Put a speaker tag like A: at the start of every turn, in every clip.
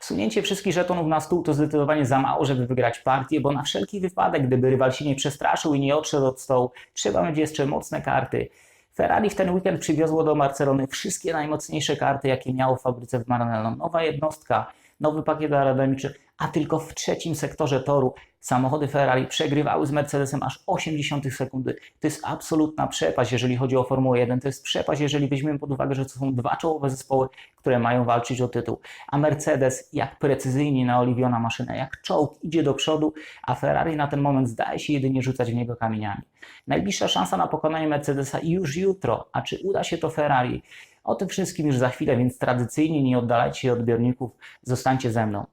A: Sunięcie wszystkich żetonów na stół to zdecydowanie za mało, żeby wygrać partię, bo na wszelki wypadek, gdyby rywal się nie przestraszył i nie odszedł od stołu, trzeba mieć jeszcze mocne karty. Ferrari w ten weekend przywiozło do Barcelony wszystkie najmocniejsze karty, jakie miało w fabryce w Maranello. Nowa jednostka, nowy pakiet aerodynamiczny, a tylko w trzecim sektorze toru samochody Ferrari przegrywały z Mercedesem aż 80 sekundy. To jest absolutna przepaść, jeżeli chodzi o Formułę 1. To jest przepaść, jeżeli weźmiemy pod uwagę, że to są dwa czołowe zespoły, które mają walczyć o tytuł. A Mercedes, jak precyzyjnie naoliwiona maszyna, jak czołg idzie do przodu, a Ferrari na ten moment zdaje się jedynie rzucać w niego kamieniami. Najbliższa szansa na pokonanie Mercedesa już jutro. A czy uda się to Ferrari? O tym wszystkim już za chwilę, więc tradycyjnie nie oddalajcie się od odbiorników, zostańcie ze mną.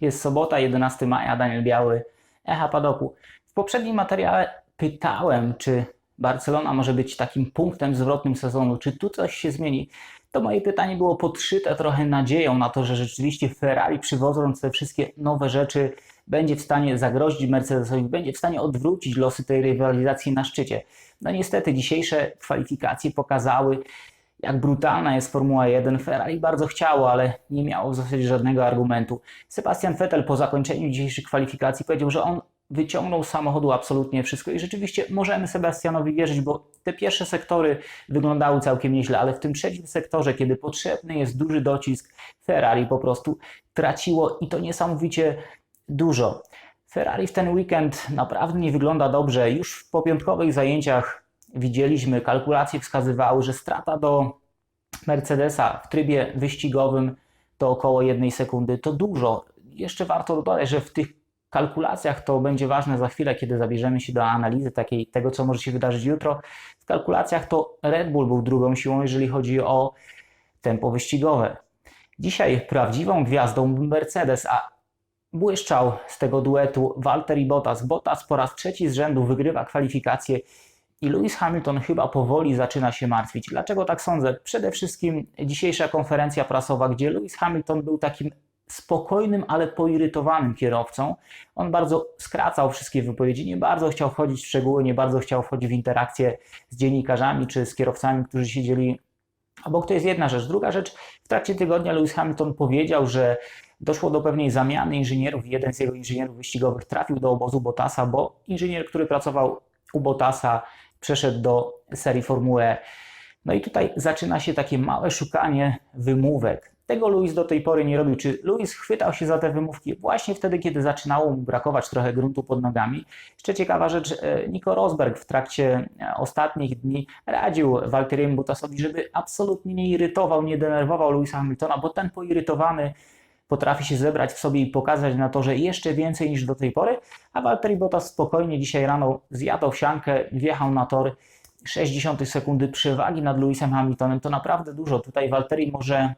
A: Jest sobota, 11 maja, Daniel Biały, Echa Padoku. W poprzednim materiale pytałem, czy Barcelona może być takim punktem zwrotnym sezonu, czy tu coś się zmieni. To moje pytanie było podszyte trochę nadzieją na to, że rzeczywiście Ferrari przywodząc te wszystkie nowe rzeczy będzie w stanie zagrozić Mercedesowi, będzie w stanie odwrócić losy tej rywalizacji na szczycie. No niestety dzisiejsze kwalifikacje pokazały, jak brutalna jest Formuła 1. Ferrari bardzo chciało, ale nie miało w zasadzie żadnego argumentu. Sebastian Vettel po zakończeniu dzisiejszych kwalifikacji powiedział, że on wyciągnął z samochodu absolutnie wszystko i rzeczywiście możemy Sebastianowi wierzyć, bo te pierwsze sektory wyglądały całkiem nieźle, ale w tym trzecim sektorze, kiedy potrzebny jest duży docisk, Ferrari po prostu traciło i to niesamowicie dużo. Ferrari w ten weekend naprawdę nie wygląda dobrze. Już po piątkowych zajęciach widzieliśmy, kalkulacje wskazywały, że strata do Mercedesa w trybie wyścigowym to około jednej sekundy. To dużo. Jeszcze warto dodać, że w tych kalkulacjach to będzie ważne za chwilę, kiedy zabierzemy się do analizy takiej, tego, co może się wydarzyć jutro. W kalkulacjach to Red Bull był drugą siłą, jeżeli chodzi o tempo wyścigowe. Dzisiaj prawdziwą gwiazdą był Mercedes, a błyszczał z tego duetu Valtteri Bottas. Bottas po raz trzeci z rzędu wygrywa kwalifikacje i Lewis Hamilton chyba powoli zaczyna się martwić. Dlaczego tak sądzę? Przede wszystkim dzisiejsza konferencja prasowa, gdzie Lewis Hamilton był takim spokojnym, ale poirytowanym kierowcą. On bardzo skracał wszystkie wypowiedzi, nie bardzo chciał wchodzić w szczegóły, nie bardzo chciał wchodzić w interakcje z dziennikarzami czy z kierowcami, którzy siedzieli obok. To jest jedna rzecz. Druga rzecz, w trakcie tygodnia Lewis Hamilton powiedział, że doszło do pewnej zamiany inżynierów. Jeden z jego inżynierów wyścigowych trafił do obozu Bottasa, bo inżynier, który pracował u Bottasa, przeszedł do serii Formuły. No i tutaj zaczyna się takie małe szukanie wymówek. Tego Luis do tej pory nie robił. Czy Luis chwytał się za te wymówki właśnie wtedy, kiedy zaczynało mu brakować trochę gruntu pod nogami? Jeszcze ciekawa rzecz, e, Nico Rosberg w trakcie e, ostatnich dni radził Valtteriemu Bottasowi, żeby absolutnie nie irytował, nie denerwował Luisa Hamiltona, bo ten poirytowany potrafi się zebrać w sobie i pokazać na to, że jeszcze więcej niż do tej pory, a Valtteri Bottas spokojnie dzisiaj rano zjadł owsiankę, wjechał na tor 60 sekundy przewagi nad Lewisem Hamiltonem. To naprawdę dużo. Tutaj Valtteri może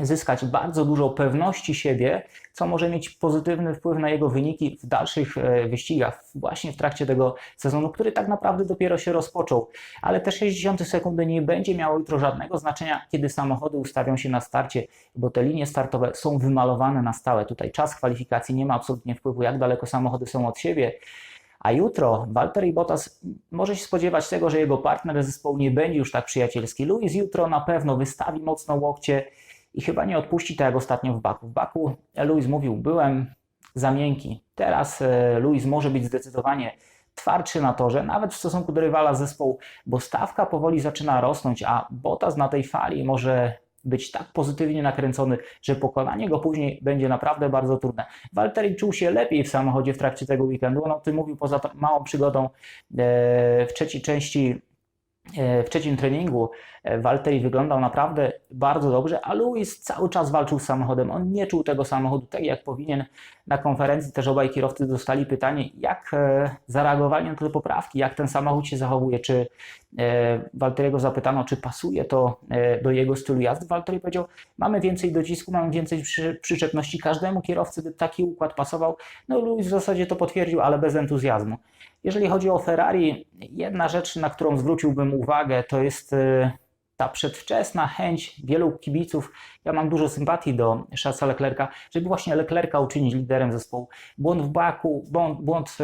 A: zyskać bardzo dużo pewności siebie, co może mieć pozytywny wpływ na jego wyniki w dalszych e, wyścigach, właśnie w trakcie tego sezonu, który tak naprawdę dopiero się rozpoczął. Ale te 60 sekundy nie będzie miało jutro żadnego znaczenia, kiedy samochody ustawią się na starcie, bo te linie startowe są wymalowane na stałe. Tutaj czas kwalifikacji nie ma absolutnie wpływu, jak daleko samochody są od siebie. A jutro Valtteri Bottas może się spodziewać tego, że jego partner zespołu nie będzie już tak przyjacielski. Luis jutro na pewno wystawi mocno łokcie i chyba nie odpuści tak jak ostatnio w Baku. W Baku Luis mówił, byłem za miękki. Teraz e, Luis może być zdecydowanie twardszy na torze, nawet w stosunku do rywala zespołu, bo stawka powoli zaczyna rosnąć, a Bottas na tej fali może być tak pozytywnie nakręcony, że pokonanie go później będzie naprawdę bardzo trudne. Walteri czuł się lepiej w samochodzie w trakcie tego weekendu. On o tym mówił poza małą przygodą e, w trzeciej części E, w trzecim treningu e, Walteri wyglądał naprawdę bardzo dobrze, a Lewis cały czas walczył z samochodem. On nie czuł tego samochodu tak jak powinien. Na konferencji też obaj kierowcy dostali pytanie, jak e, zareagowali na te poprawki, jak ten samochód się zachowuje, czy Walteriego zapytano, czy pasuje to do jego stylu jazdy. Walteri powiedział, mamy więcej docisku, mamy więcej przyczepności, każdemu kierowcy taki układ pasował. No Lewis w zasadzie to potwierdził, ale bez entuzjazmu. Jeżeli chodzi o Ferrari, jedna rzecz, na którą zwróciłbym uwagę, to jest e, ta przedwczesna chęć wielu kibiców, ja mam dużo sympatii do Charlesa Leclerca, żeby właśnie Leclerca uczynić liderem zespołu. Błąd w Baku, błąd, błąd w,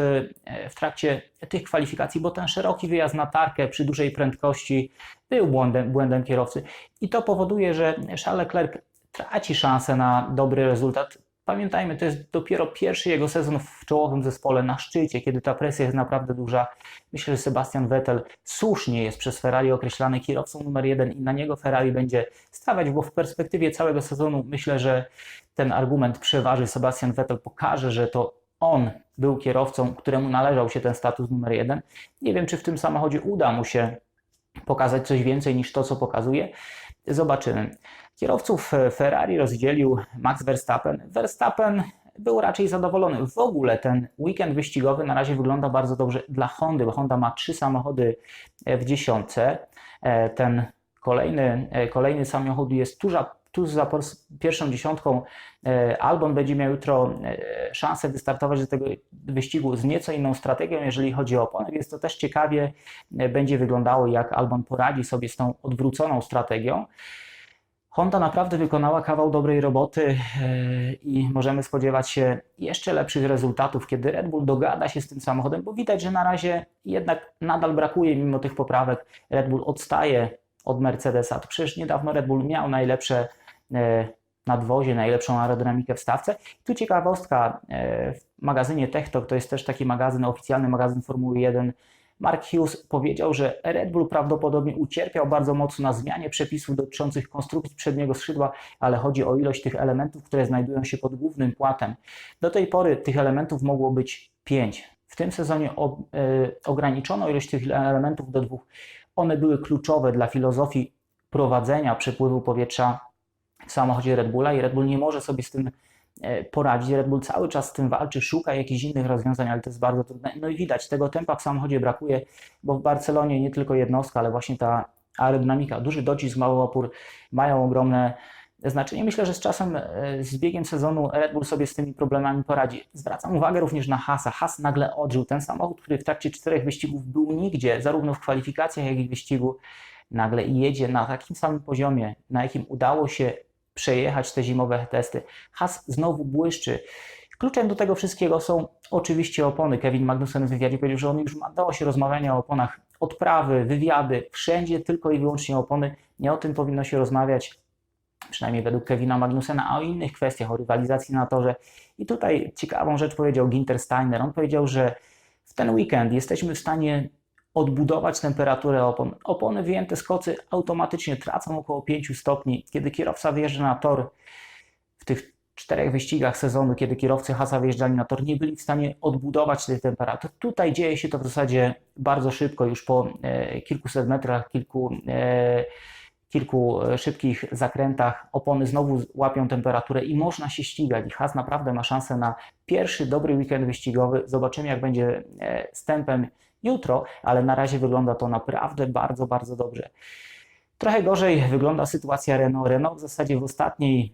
A: w trakcie tych kwalifikacji, bo ten szeroki wyjazd na tarkę przy dużej prędkości był błędem, błędem kierowcy. I to powoduje, że Charles Leclerc traci szansę na dobry rezultat. Pamiętajmy, to jest dopiero pierwszy jego sezon w czołowym zespole na szczycie, kiedy ta presja jest naprawdę duża. Myślę, że Sebastian Vettel słusznie jest przez Ferrari określany kierowcą numer jeden i na niego Ferrari będzie stawiać, bo w perspektywie całego sezonu myślę, że ten argument przeważy. Sebastian Vettel pokaże, że to on był kierowcą, któremu należał się ten status numer jeden. Nie wiem, czy w tym samochodzie uda mu się pokazać coś więcej niż to, co pokazuje. Zobaczymy. Kierowców Ferrari rozdzielił Max Verstappen. Verstappen był raczej zadowolony. W ogóle ten weekend wyścigowy na razie wygląda bardzo dobrze dla Hondy, bo Honda ma trzy samochody w dziesiątce. Ten kolejny, kolejny samochód jest tuż, tuż za pierwszą dziesiątką. Albon będzie miał jutro szansę wystartować do tego wyścigu z nieco inną strategią, jeżeli chodzi o opony, więc to też ciekawie będzie wyglądało, jak Albon poradzi sobie z tą odwróconą strategią. Honda naprawdę wykonała kawał dobrej roboty e, i możemy spodziewać się jeszcze lepszych rezultatów, kiedy Red Bull dogada się z tym samochodem, bo widać, że na razie jednak nadal brakuje mimo tych poprawek. Red Bull odstaje od Mercedesa. To przecież niedawno Red Bull miał najlepsze e, nadwozie, najlepszą aerodynamikę w stawce. Tu ciekawostka, e, w magazynie TechTalk, to jest też taki magazyn, oficjalny magazyn Formuły 1, Mark Hughes powiedział, że Red Bull prawdopodobnie ucierpiał bardzo mocno na zmianie przepisów dotyczących konstrukcji przedniego skrzydła, ale chodzi o ilość tych elementów, które znajdują się pod głównym płatem. Do tej pory tych elementów mogło być pięć. W tym sezonie o, e, ograniczono ilość tych elementów do dwóch. One były kluczowe dla filozofii prowadzenia przepływu powietrza w samochodzie Red Bulla i Red Bull nie może sobie z tym E, poradzić. Red Bull cały czas z tym walczy, szuka jakichś innych rozwiązań, ale to jest bardzo trudne. No i widać, tego tempa w samochodzie brakuje, bo w Barcelonie nie tylko jednostka, ale właśnie ta aerodynamika, duży docisk, mały opór mają ogromne znaczenie. Myślę, że z czasem, e, z biegiem sezonu Red Bull sobie z tymi problemami poradzi. Zwracam uwagę również na Hasa. Has nagle odżył. Ten samochód, który w trakcie czterech wyścigów był nigdzie, zarówno w kwalifikacjach, jak i w wyścigu, nagle jedzie na takim samym poziomie, na jakim udało się przejechać te zimowe testy. Has znowu błyszczy. Kluczem do tego wszystkiego są oczywiście opony. Kevin Magnussen w wywiadzie powiedział, że on już ma dość rozmawiania o oponach. Odprawy, wywiady, wszędzie tylko i wyłącznie opony. Nie o tym powinno się rozmawiać, przynajmniej według Kevina Magnusena, a o innych kwestiach, o rywalizacji na torze. I tutaj ciekawą rzecz powiedział Ginter Steiner. On powiedział, że w ten weekend jesteśmy w stanie odbudować temperaturę opon. Opony wyjęte z kocy automatycznie tracą około 5 stopni. Kiedy kierowca wjeżdża na tor w tych czterech wyścigach sezonu, kiedy kierowcy Hasa wyjeżdżali na tor, nie byli w stanie odbudować tej temperatury. Tutaj dzieje się to w zasadzie bardzo szybko, już po e, kilkuset metrach, kilku, e, kilku szybkich zakrętach opony znowu łapią temperaturę i można się ścigać. I Has naprawdę ma szansę na pierwszy dobry weekend wyścigowy. Zobaczymy, jak będzie e, z tempem jutro, ale na razie wygląda to naprawdę bardzo, bardzo dobrze. Trochę gorzej wygląda sytuacja Renault. Renault w zasadzie w ostatniej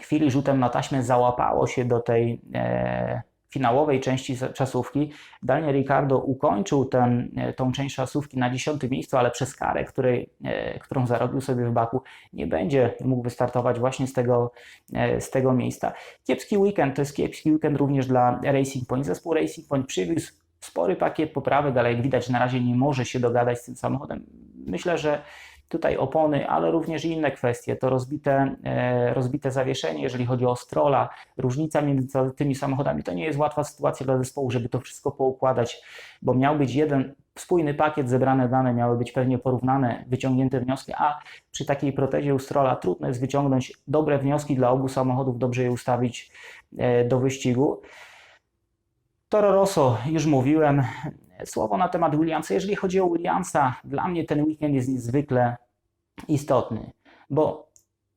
A: chwili rzutem na taśmę załapało się do tej e, finałowej części czasówki. Daniel Ricardo ukończył ten, e, tą część czasówki na dziesiątym miejscu, ale przez karę, której, e, którą zarobił sobie w Baku, nie będzie mógł wystartować właśnie z tego, e, z tego miejsca. Kiepski weekend, to jest kiepski weekend również dla Racing Point. Zespół Racing Point przywiózł spory pakiet poprawek, ale jak widać na razie nie może się dogadać z tym samochodem. Myślę, że tutaj opony, ale również inne kwestie, to rozbite, e, rozbite zawieszenie, jeżeli chodzi o Strola, różnica między tymi samochodami, to nie jest łatwa sytuacja dla zespołu, żeby to wszystko poukładać, bo miał być jeden spójny pakiet, zebrane dane miały być pewnie porównane, wyciągnięte wnioski, a przy takiej protezie u Strola trudno jest wyciągnąć dobre wnioski dla obu samochodów, dobrze je ustawić e, do wyścigu. Toro Rosso, już mówiłem. Słowo na temat Williamsa. Jeżeli chodzi o Williamsa, dla mnie ten weekend jest niezwykle istotny, bo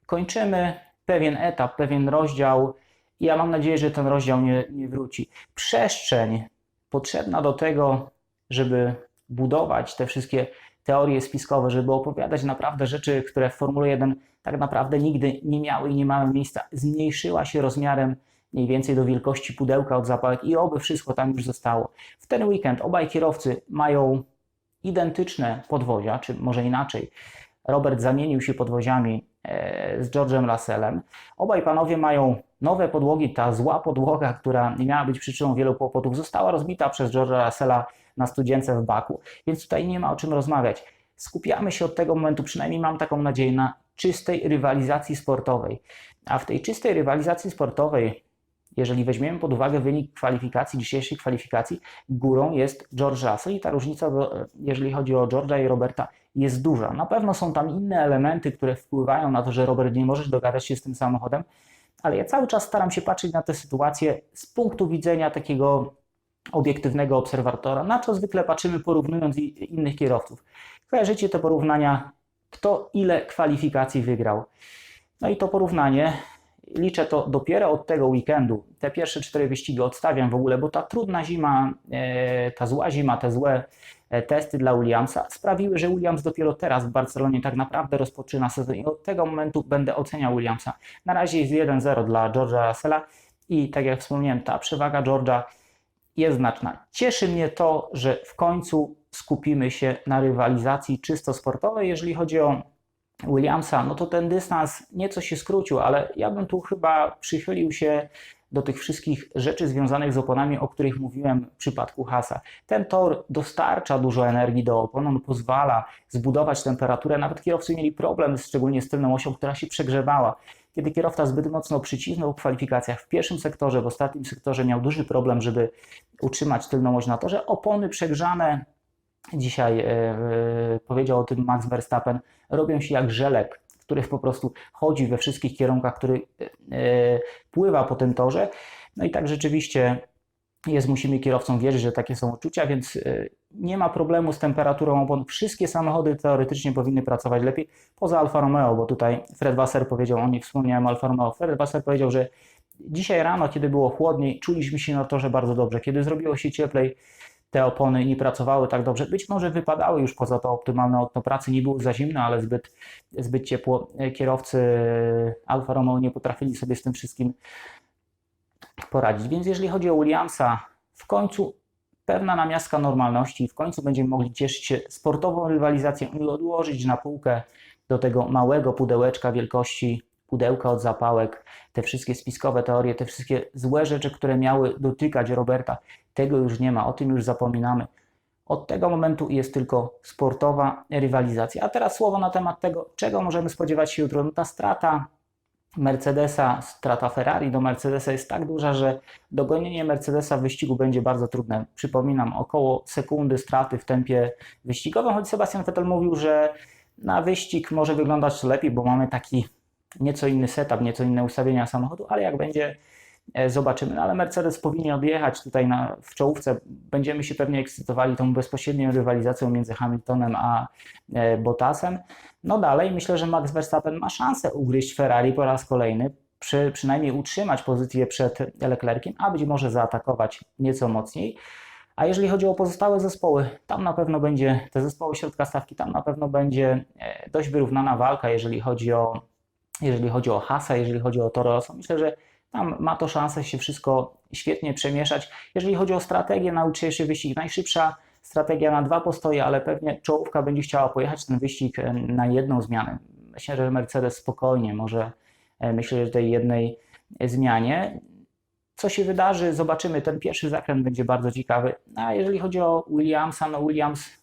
A: kończymy pewien etap, pewien rozdział. Ja mam nadzieję, że ten rozdział nie, nie wróci. Przestrzeń potrzebna do tego, żeby budować te wszystkie teorie spiskowe, żeby opowiadać naprawdę rzeczy, które w Formule 1 tak naprawdę nigdy nie miały i nie mają miejsca, zmniejszyła się rozmiarem mniej więcej do wielkości pudełka od zapałek i oby wszystko tam już zostało. W ten weekend obaj kierowcy mają identyczne podwozia, czy może inaczej. Robert zamienił się podwoziami e, z George'em Russellem. Obaj panowie mają nowe podłogi. Ta zła podłoga, która nie miała być przyczyną wielu kłopotów, została rozbita przez George'a Russella na studzience w Baku, więc tutaj nie ma o czym rozmawiać. Skupiamy się od tego momentu, przynajmniej mam taką nadzieję, na czystej rywalizacji sportowej. A w tej czystej rywalizacji sportowej, jeżeli weźmiemy pod uwagę wynik kwalifikacji, dzisiejszej kwalifikacji, górą jest George Russell i ta różnica, do, jeżeli chodzi o George'a i Roberta, jest duża. Na pewno są tam inne elementy, które wpływają na to, że Robert nie może dogadać się z tym samochodem, ale ja cały czas staram się patrzeć na tę sytuację z punktu widzenia takiego obiektywnego obserwatora, na co zwykle patrzymy porównując innych kierowców. Kojarzycie te porównania, kto ile kwalifikacji wygrał. No i to porównanie, liczę to dopiero od tego weekendu. Te pierwsze cztery wyścigi odstawiam w ogóle, bo ta trudna zima, e, ta zła zima, te złe e, testy dla Williamsa sprawiły, że Williams dopiero teraz w Barcelonie tak naprawdę rozpoczyna sezon i od tego momentu będę oceniał Williamsa. Na razie jest 1-0 dla George'a Russella i tak jak wspomniałem, ta przewaga George'a jest znaczna. Cieszy mnie to, że w końcu skupimy się na rywalizacji czysto sportowej. Jeżeli chodzi o Williamsa, no to ten dystans nieco się skrócił, ale ja bym tu chyba przychylił się do tych wszystkich rzeczy związanych z oponami, o których mówiłem w przypadku Hasa. Ten tor dostarcza dużo energii do opon, on pozwala zbudować temperaturę. Nawet kierowcy mieli problem, szczególnie z tylną osią, która się przegrzewała. Kiedy kierowca zbyt mocno przycisnął w kwalifikacjach w pierwszym sektorze, w ostatnim sektorze miał duży problem, żeby utrzymać tylną oś na torze. Opony przegrzane, dzisiaj e, e, powiedział o tym Max Verstappen, robią się jak żelek, który po prostu chodzi we wszystkich kierunkach, który e, pływa po tym torze. No i tak rzeczywiście jest, musimy kierowcom wierzyć, że takie są uczucia, więc nie ma problemu z temperaturą opon. Wszystkie samochody teoretycznie powinny pracować lepiej, poza Alfa Romeo, bo tutaj Fred Wasser powiedział, o nie wspomniałem Alfa Romeo, Fred Wasser powiedział, że dzisiaj rano, kiedy było chłodniej, czuliśmy się na torze bardzo dobrze. Kiedy zrobiło się cieplej, te opony nie pracowały tak dobrze. Być może wypadały już poza to optymalne okno pracy, nie było za zimno, ale zbyt, zbyt ciepło. Kierowcy Alfa Romeo nie potrafili sobie z tym wszystkim poradzić. Więc jeżeli chodzi o Williamsa, w końcu pewna namiastka normalności, w końcu będziemy mogli cieszyć się sportową rywalizacją i odłożyć na półkę do tego małego pudełeczka wielkości pudełka od zapałek, te wszystkie spiskowe teorie, te wszystkie złe rzeczy, które miały dotykać Roberta. Tego już nie ma, o tym już zapominamy. Od tego momentu jest tylko sportowa rywalizacja. A teraz słowo na temat tego, czego możemy spodziewać się jutro. No ta strata Mercedesa, strata Ferrari do Mercedesa jest tak duża, że dogonienie Mercedesa w wyścigu będzie bardzo trudne. Przypominam, około sekundy straty w tempie wyścigowym, choć Sebastian Vettel mówił, że na wyścig może wyglądać lepiej, bo mamy taki nieco inny setup, nieco inne ustawienia samochodu, ale jak będzie, e, zobaczymy. No, ale Mercedes powinien odjechać tutaj na, w czołówce. Będziemy się pewnie ekscytowali tą bezpośrednią rywalizacją między Hamiltonem a e, Bottasem. No dalej myślę, że Max Verstappen ma szansę ugryźć Ferrari po raz kolejny, przy, przynajmniej utrzymać pozycję przed Leclerciem, a być może zaatakować nieco mocniej. A jeżeli chodzi o pozostałe zespoły, tam na pewno będzie, te zespoły środka stawki, tam na pewno będzie e, dość wyrównana walka, jeżeli chodzi o, jeżeli chodzi o Hasa, jeżeli chodzi o Toro Rosso. Myślę, że tam ma to szansę się wszystko świetnie przemieszać. Jeżeli chodzi o strategię na jutrzejszy wyścig, najszybsza strategia na dwa postoje, ale pewnie czołówka będzie chciała pojechać ten wyścig e, na jedną zmianę. Myślę, że Mercedes spokojnie może e, myślę, że tej jednej zmianie. Co się wydarzy, zobaczymy. Ten pierwszy zakręt będzie bardzo ciekawy. A jeżeli chodzi o Williamsa, no Williams,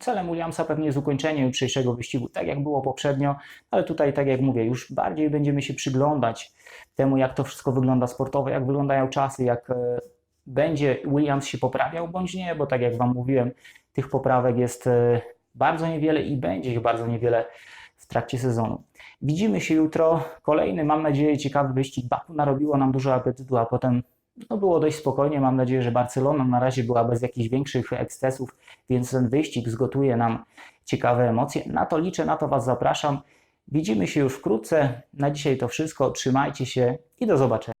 A: celem Williamsa pewnie jest ukończenie jutrzejszego wyścigu, tak jak było poprzednio, ale tutaj, tak jak mówię, już bardziej będziemy się przyglądać temu, jak to wszystko wygląda sportowo, jak wyglądają czasy, jak e, będzie Williams się poprawiał bądź nie, bo tak jak Wam mówiłem, tych poprawek jest e, bardzo niewiele i będzie ich bardzo niewiele w trakcie sezonu. Widzimy się jutro. Kolejny, mam nadzieję, ciekawy wyścig. Baku narobiło nam dużo apetytu, a potem no, było dość spokojnie. Mam nadzieję, że Barcelona na razie była bez jakichś większych ekscesów, więc ten wyścig zgotuje nam ciekawe emocje. Na to liczę, na to Was zapraszam. Widzimy się już wkrótce. Na dzisiaj to wszystko. Trzymajcie się i do zobaczenia.